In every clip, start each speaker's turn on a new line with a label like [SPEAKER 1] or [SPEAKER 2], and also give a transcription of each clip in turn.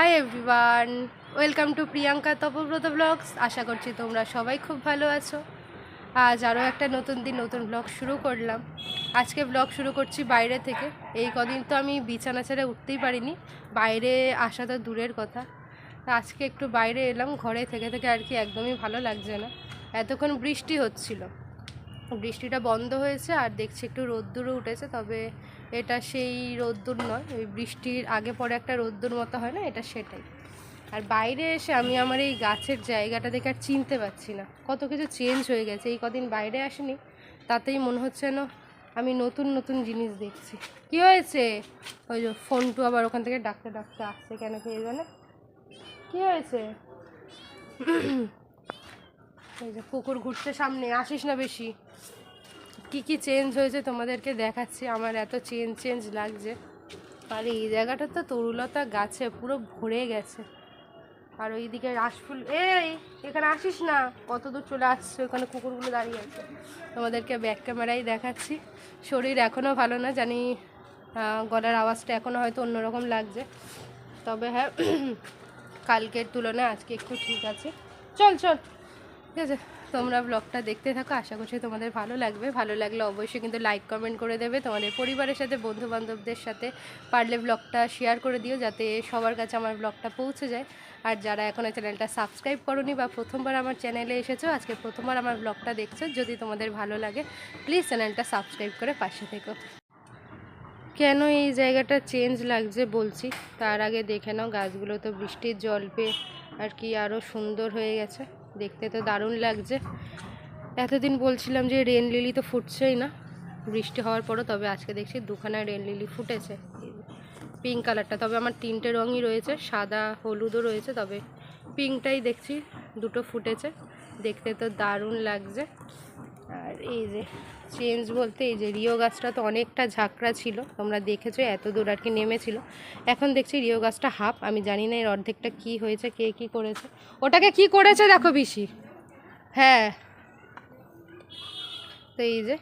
[SPEAKER 1] Hi everyone welcome to Priyanka Tapabrata blogs আশা করছি তোমরা সবাই খুব ভালো আছো। আজ আরও একটা নতুন দিন, নতুন ব্লগ শুরু করলাম। আজকে ব্লগ শুরু করছি বাইরে থেকে। এই কদিন তো আমি বিছানা ছেড়ে উঠতেই পারিনি। বাইরে আসা তো দূরের কথা। আজকে একটু বাইরে এলাম, ঘরে থেকে থেকে আর কি একদমই ভালো লাগছে না। এতক্ষণ বৃষ্টি হচ্ছিল। বৃষ্টিটা বন্ধ হয়েছে আর দেখছি একটু রোদ্দুরও উঠেছে, তবে এটা সেই রোদ্দুর নয়, ওই বৃষ্টির আগে পরে একটা রোদ্দুর মতো হয় না, এটা সেটাই। আর বাইরে এসে আমি আমার এই গাছের জায়গাটা দেখে আর চিনতে পারছি না, কত কিছু চেঞ্জ হয়ে গেছে, এই কদিন বাইরে আসিনি, তাতেই মনে হচ্ছে না আমি নতুন নতুন জিনিস দেখছি। কি হয়েছে? ওই যে ফোনটু আবার ওখান থেকে ডাকতে ডাকতে আসছে কেন কে জানে? কি হয়েছে? এই যে পুকুর ঘুরতে সামনে, আসিস না বেশি। কি কি চেঞ্জ হয়েছে তোমাদেরকে দেখাচ্ছি? আমার এত চেঞ্জ চেঞ্জ লাগছে। আর এই জায়গাটা তো তরুলতা গাছে পুরো ভরে গেছে। আর ওইদিকে রাসফুল এই, এখানে আসিস না। কত দূর চলে আসছে ওখানে কুকুরগুলো দাঁড়িয়ে আছে। তোমাদেরকে ব্যাক ক্যামেরাই দেখাচ্ছি। শরীর এখনও ভালো না, জানি গলার আওয়াজটা এখনও হয়তো অন্যরকম লাগছে। তবে হ্যাঁ কালকের তুলনায় আজকে একটু ঠিক আছে। চল চল। ঠিক আছে। তোমরা ব্লগটা দেখতে থাকো, আশা করছি তোমাদের ভালো লাগবে। ভালো লাগলে অবশ্যই কিন্তু লাইক কমেন্ট করে দেবে। তোমাদের পরিবারের সাথে বন্ধু বান্ধবদের সাথে পারলে ব্লগটা শেয়ার করে দিও যাতে সবার কাছে আমার ব্লগটা পৌঁছে যায়। আর যারা এখনও চ্যানেলটা সাবস্ক্রাইব করনি বা প্রথমবার আমার চ্যানেলে এসেছ, আজকে প্রথমবার আমার ব্লগটা দেখছ, যদি তোমাদের ভালো লাগে প্লিজ চ্যানেলটা সাবস্ক্রাইব করে পাশে থেকো। কেন এই জায়গাটা চেঞ্জ লাগছে বলছি? তার আগে দেখে নাও, গাছগুলো তো বৃষ্টির জল পেয়ে আর কি আরও সুন্দর হয়ে গেছে। দেখতে তো দারুণ লাগছে। এতদিন বলছিলাম যে রেন লিলি তো ফুটছেই না। বৃষ্টি হওয়ার পরও, তবে আজকে দেখছি দুখানায় রেন লিলি ফুটেছে। পিঙ্ক কালারটা তবে আমার তিনটে রঙই রয়েছে, সাদা, হলুদও রয়েছে, তবে পিঙ্কটাই দেখছি, দুটো ফুটেছে। দেখতে তো দারুণ লাগছে। আর এই যে চেঞ্জ বলতে এই যে রিও গাছটা তো অনেকটা ঝাঁকড়া ছিল। তোমরা দেখেছ, এত দূর আর কি নেমেছিল। এখন দেখছি রিও গাছটা হাফ আমি জানি না এর অর্ধেকটা কি হয়েছে, কে কি করেছে। ওটাকে কি করেছে দেখো বেশি হ্যাঁ। তো এই যে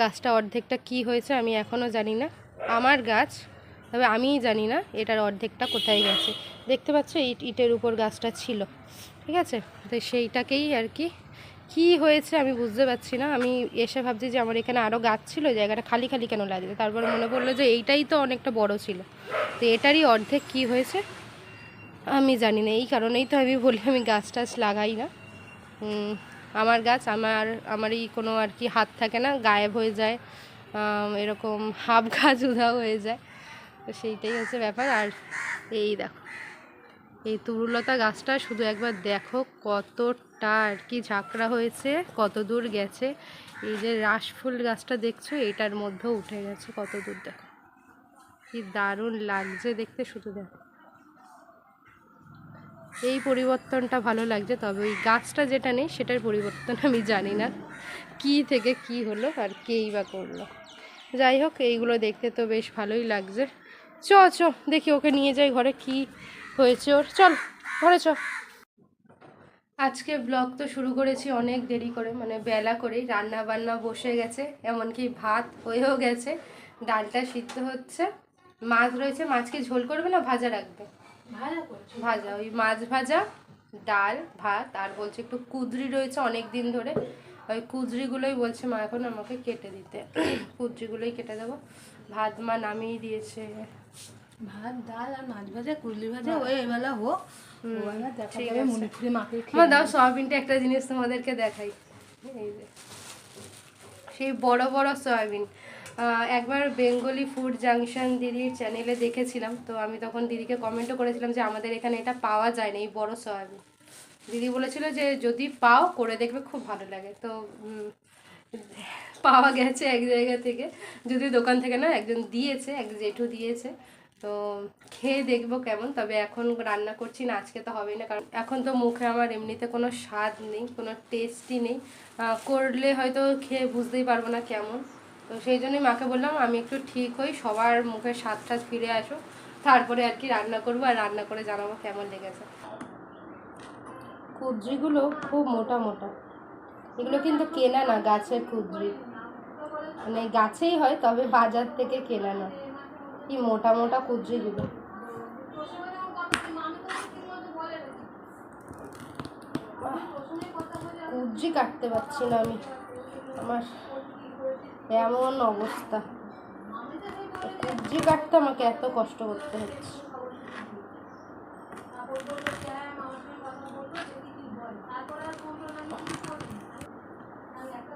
[SPEAKER 1] গাছটা অর্ধেকটা কি হয়েছে আমি এখনও জানি না। আমার গাছ, তবে আমিই জানি না এটার অর্ধেকটা কোথায় গেছে। দেখতে পাচ্ছ, ইট, ইটের উপর গাছটা ছিল। ঠিক আছে? তো সেইটাকেই আর কি কি হয়েছে আমি বুঝতে পারছি না। আমি এসে ভাবছি যে আমার এখানে আরও গাছ ছিল জায়গাটা খালি খালি কেন লাগছে তারপর মনে পড়ল যে এইটাই তো অনেকটা বড় ছিল। তো এটারই অর্ধেক কি হয়েছে? আমি জানি না। এই কারণেই তো আমি বলি আমি গাছ টাছ লাগাই না। আমার গাছ আমার, আমারই কোনো আর কি হাত থাকে না, গায়েব হয়ে যায় এরকম হাফ গাছ উধাও হয়ে যায়। তো সেইটাই হচ্ছে ব্যাপার। আর এই দেখো, এই তরুলতা গাছটা শুধু একবার দেখো কতটা আর কি ঝাঁকড়া হয়েছে, কত দূর গেছে। এই যে রাসফুল গাছটা দেখছ, এটার মধ্যেও উঠে গেছে কত দূর, দেখো। কি দারুণ লাগছে দেখতে শুধু, দেখো। এই পরিবর্তনটা ভালো লাগছে, তবে ওই গাছটা যেটা নেই, সেটার পরিবর্তন আমি জানি না। কি থেকে কি হলো আর কেই বা করল। যাই হোক, এইগুলো দেখতে তো বেশ ভালোই লাগছে। চ চ, দেখি ওকে নিয়ে যাই ঘরে, কি হয়েছে ওর। চল, ঘরে চ। আজকে ব্লগ তো শুরু করেছি অনেক দেরি করে মানে বেলা করেই। রান্না বান্না বসে গেছে এমনকি ভাত হয়েও গেছে ডালটা সিদ্ধ হচ্ছে। মাছ রয়েছে মাছকে ঝোল করবে না ভাজা রাখবে? ভাজা ওই মাছ ভাজা ডাল ভাত আর বলছে একটু কুদরি রয়েছে অনেক দিন ধরে। ওই কুদরিগুলোই বলছে মা এখন আমাকে কেটে দিতে। কুদরিগুলোই কেটে দেবো। ভাত মা নামিয়ে দিয়েছে।
[SPEAKER 2] ভাত ডাল আর মাছ ভাজা কুলি ভাজা ওই এবেলা হোক।
[SPEAKER 1] আমার দাও সয়াবিনটা একটা জিনিস তোমাদেরকে দেখাই। এই যে। সেই বড় বড় সয়াবিন। একবার বেঙ্গলি ফুড জাংশন দিদির চ্যানেলে দেখেছিলাম তো আমি তখন দিদিকে কমেন্টও করেছিলাম যে আমাদের এখানে এটা পাওয়া যায় না এই বড় সয়াবিন। দিদি বলেছিল যে যদি পাও করে দেখবে খুব ভালো লাগে। তো পাওয়া গেছে এক জায়গা থেকে। যদি দোকান থেকে না একজন দিয়েছে এক জেঠু দিয়েছে। তো খেয়ে দেখব কেমন, তবে এখন রান্না করছি না, আজকে তো হবেই না, কারণ এখন তো মুখে আমার এমনিতে কোনো স্বাদ নেই, কোনো টেস্টই নেই। করলে হয়তো খেয়ে বুঝতেই পারব না কেমন। তো সেই জন্যই মাকে বললাম, আমি একটু ঠিক হই, সবার মুখে স্বাদ টাদ ফিরে আসো তারপরে আর কি রান্না করব আর রান্না করে জানাব কেমন লেগেছে। কুদ্রিগুলো খুব মোটা মোটা, এগুলো কিন্তু কেনা না, গাছের কুদ্রি। মানে গাছেই হয়, তবে বাজার থেকে কেনা না। কি মোটা মোটা কুচরিগুলো কুচরি কাটতে পারছি না আমি। আমার এমন অবস্থা। কুচরি কাটতে আমাকে এত কষ্ট করতে হচ্ছে।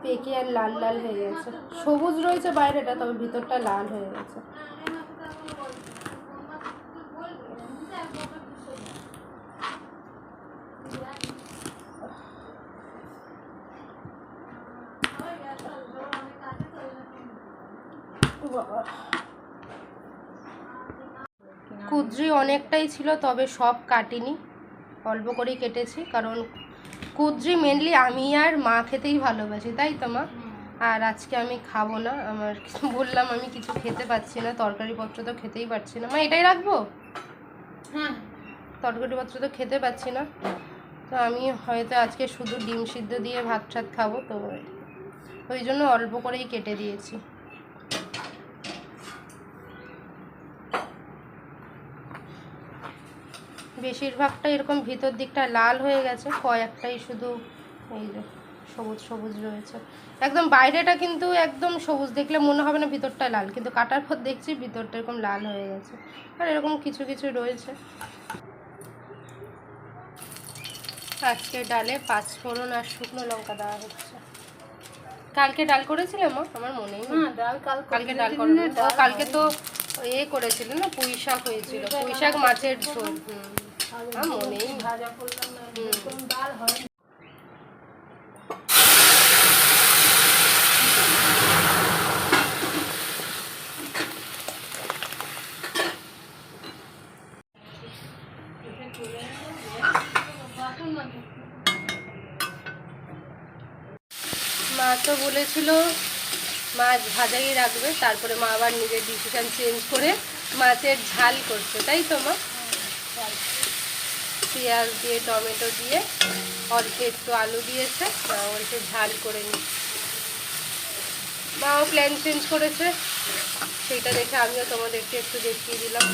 [SPEAKER 1] পেকে আর লাল লাল হয়ে গেছে। সবুজ রয়েছে বাইরেটা, তবে ভিতরটা লাল হয়ে গেছে। কুদ্রি অনেকটাই ছিল তবে সব কাটিনি। অল্প করেই কেটেছি কারণ কুদ্রি মেনলি আমি আর মা খেতেই ভালোবাসি তাই তো মা? আর আজকে আমি খাব না আমার বললাম আমি কিছু খেতে পাচ্ছি না তরকারিপত্র তো খেতেই পারছি না। মা এটাই রাখব?
[SPEAKER 2] হ্যাঁ।
[SPEAKER 1] তরকারিপত্র তো খেতে পাচ্ছি না। তো আমি হয়তো আজকে শুধু ডিম সিদ্ধ দিয়ে ভাত টাত খাব তো ওই জন্য অল্প করেই কেটে দিয়েছি। বেশিরভাগটা এরকম ভিতর দিকটা লাল হয়ে গেছে কয়েকটাই শুধু এই যে সবুজ সবুজ রয়েছে। একদম বাইরেটা কিন্তু একদম সবুজ দেখলে মনে হবে না ভিতরটা লাল কিন্তু কাটার পর দেখছি ভিতরটা এরকম লাল হয়ে গেছে। আর এরকম কিছু কিছু রয়েছে। আজকে ডালে পাঁচ ফোড়ন আর শুকনো লঙ্কা দেওয়া হচ্ছে। কালকে ডাল করেছিলে মা? আমার মনেই নেই।
[SPEAKER 2] হ্যাঁ ডাল কাল
[SPEAKER 1] কালকে ডাল কালকে তো এ করেছিল না পুঁই শাক হয়েছিল। পুঁই শাক মাছের ঝোল হুম। মা তো বলেছিল মাছ ভাজাই রাখবে, তারপরে মা আবার নিজের ডিসিশন চেঞ্জ করে মাছের ঝাল করছে, তাই তো মা? পেঁয়াজ দিয়ে, টমেটো দিয়ে, অল্প একটু আলু দিয়েছে মা বলছে ঝাল করে নি মাও প্ল্যান চেঞ্জ করেছে, সেইটা দেখে আমিও তোমাদেরকে একটু দেখিয়ে দিলাম।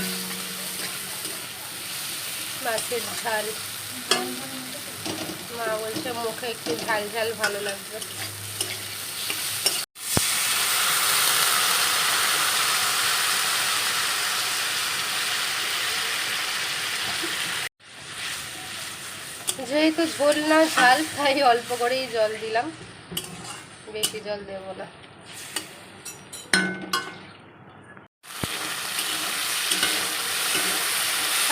[SPEAKER 1] মাছের ঝাল। মা বলছে মুখে একটু ঝাল ঝাল ভালো লাগবে। যেহেতু ঝোল না, ঝাল, তাই অল্প করেই জল দিলাম। বেশি জল দেব না।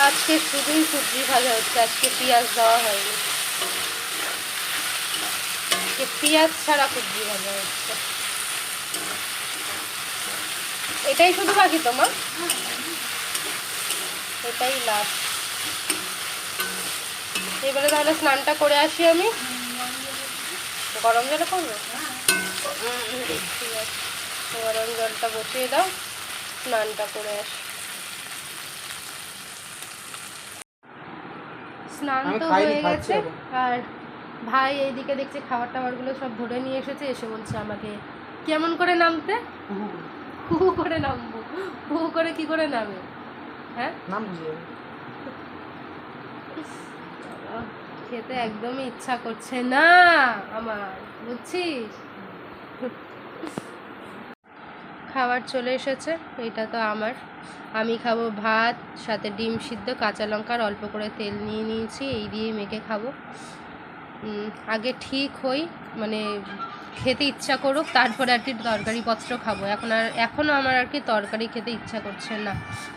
[SPEAKER 1] আজকে শুধুই সবজি ভাজা হচ্ছে, আজকে পেঁয়াজ দেওয়া হয়নি। পেঁয়াজ ছাড়া সবজি ভাজা হচ্ছে। এটাই শুধু বাকি তোমার এটাই লাস্ট এবারে তাহলে স্নানটা করে আসি আমি। গরম জলে করব ঠিক আছে। গরম জলটা বসিয়ে দাও স্নানটা করে আসি। স্নান তো হয়ে গেছে। আর ভাই এইদিকে দেখছি খাবার টাবারগুলো সব ধরে নিয়ে এসেছে এসে বলছে আমাকে কেমন করে নামতে? হু হু করে নামবো। হু হু করে কি করে নামে? হ্যাঁ?
[SPEAKER 3] নাম
[SPEAKER 1] খেতে একদমই ইচ্ছা করছে না আমার, বুঝছিস? খাবার চলে এসেছে, এটা তো আমার। আমি খাব ভাত, সাথে ডিম সিদ্ধ, কাঁচা লঙ্কার অল্প করে তেল নিয়ে নিয়েছি, এই দিয়েই মেখে খাব। আগে ঠিক হই মানে খেতে ইচ্ছা করুক, তারপরে আর কি তরকারিপত্র খাব। এখন আর এখনও আমার আর কি তরকারি খেতে ইচ্ছা করছে না।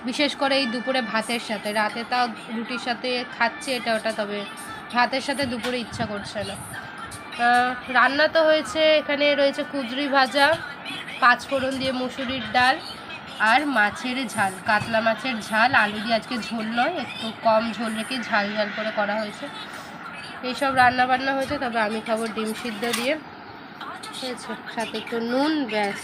[SPEAKER 1] বিশেষ করে এই দুপুরে ভাতের সাথে। রাতে তাও রুটির সাথে খাচ্ছে এটা ওটা, তবে ভাতের সাথে দুপুরে ইচ্ছা করছে না। রান্না তো হয়েছে, এখানে রয়েছে কুদরি ভাজা, পাঁচ ফোড়ন দিয়ে মুসুরির ডাল আর মাছের ঝাল, কাতলা মাছের ঝাল, আলু দিয়ে আজকে ঝোল নয়, একটু কম ঝোল রেখে ঝাল ঝাল করে করা হয়েছে। এইসব রান্না বান্না হয়েছে, তবে আমি খাব ডিম সিদ্ধ দিয়ে। হয়েছে সাথে একটু নুন, ব্যাস।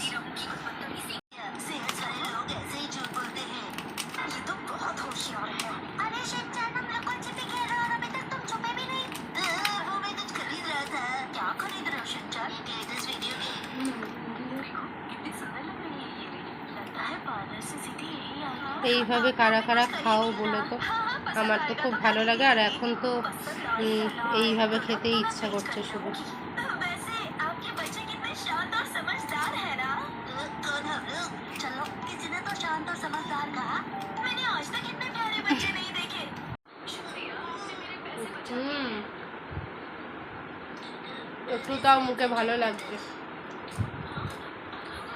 [SPEAKER 1] এভাবে কারা কারা খাও বলো তো? আমার তো খুব ভালো লাগে আর এখন তো এইভাবে খেতে ইচ্ছা করছে শুধু। একটু তাও মুখে ভালো লাগছে।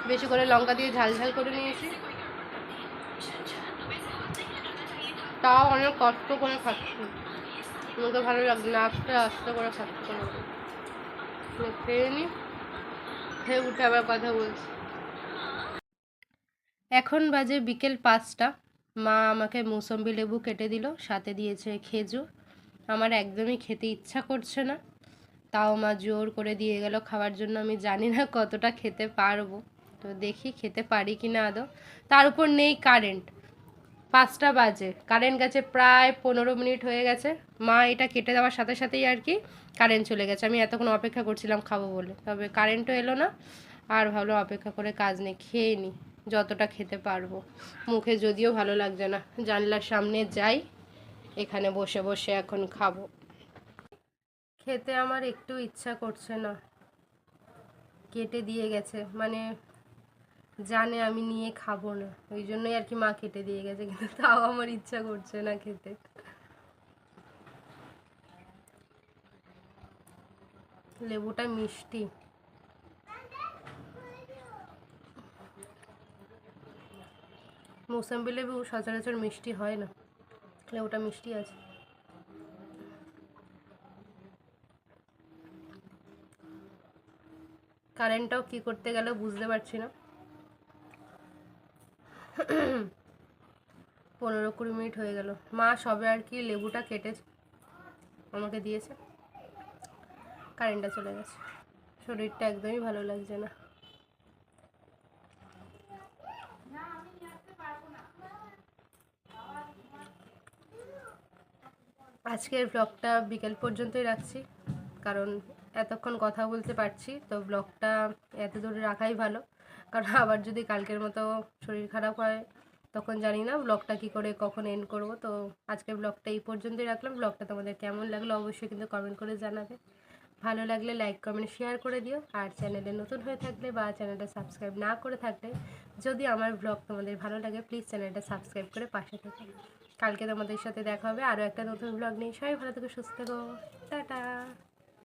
[SPEAKER 1] বেশি করে লঙ্কা দিয়ে ঝাল ঝাল করে নিয়েছি। তাও অনেক কষ্ট করে খাচ্ছি। মুখে ভালো লাগছে না, আস্তে আস্তে করে খাচ্ছি খেয়ে নি? খেয়ে উঠে আবার কথা বলছি। এখন বাজে বিকেল পাঁচটা। মা আমাকে মৌসম্বি লেবু কেটে দিল, সাথে দিয়েছে খেজুর। আমার একদমই খেতে ইচ্ছা করছে না। তাও মা জোর করে দিয়ে গেল, খাওয়ার জন্য আমি জানি না কতটা খেতে পারব। তো দেখি খেতে পারি কি না আদৌ। তার উপর নেই কারেন্ট পাঁচটা বাজে। কারেন্ট গেছে প্রায় পনেরো মিনিট হয়ে গেছে। মা, এটা কেটে দেওয়ার সাথে সাথেই আর কি কারেন্ট চলে গেছে। আমি এতক্ষণ অপেক্ষা করছিলাম খাব বলে। তবে কারেন্টও এলো না। আর ভাবলাম অপেক্ষা করে কাজ নেই, খেয়ে নিই যতটা খেতে পারব। মুখে যদিও ভালো লাগছে না। জানলার সামনে যাই, এখানে বসে বসে এখন খাব। খেতে আমার একটু ইচ্ছা করছে না। কেটে দিয়ে গেছে। মানে জানে আমি নিয়ে খাব না। ওই জন্যই আর কি মা কেটে দিয়ে গেছে, কিন্তু তাও আমার ইচ্ছা করছে না খেতে। লেবুটা মিষ্টি। মৌসাম্বি লেবু সচরাচর মিষ্টি হয় না। লেবুটা মিষ্টি আছে। কারেন্টটাও কি করতে গেল বুঝতে পারছি না। পনেরো কুড়ি মিনিট হয়ে গেল। মা সবে আর কি লেবুটা কেটেছে। আমাকে দিয়েছে। কারেন্টটা চলে গেছে। শরীরটা একদমই ভালো লাগছে না। আজকের ব্লগটা বিকেল পর্যন্তই রাখছি। কারণ এতক্ষণ কথা বলতে পারছি, তো ব্লগটা এত দূরে রাখাই ভালো। কারণ আবার যদি কালকের মতো শরীর খারাপ হয়, তখন জানি না ব্লগটা কি করে, কখন এন্ড করব। তো আজকের ব্লগটা এই পর্যন্তই রাখলাম। ব্লগটা তোমাদের কেমন লাগল অবশ্যই কিন্তু কমেন্ট করে জানাবে। ভালো লাগলে লাইক কমেন্ট শেয়ার করে দিও। আর চ্যানেলে নতুন হয়ে থাকলে বা চ্যানেলটা সাবস্ক্রাইব না করে থাকলে যদি আমার ব্লগ তোমাদের ভালো লাগে প্লিজ চ্যানেলটা সাবস্ক্রাইব করে পাশে থেকো। কালকে তোমাদের সাথে দেখা হবে আরও একটা নতুন ব্লগ নিয়ে। সবাই ভালো থেকে, সুস্থ থেকো। টাটা।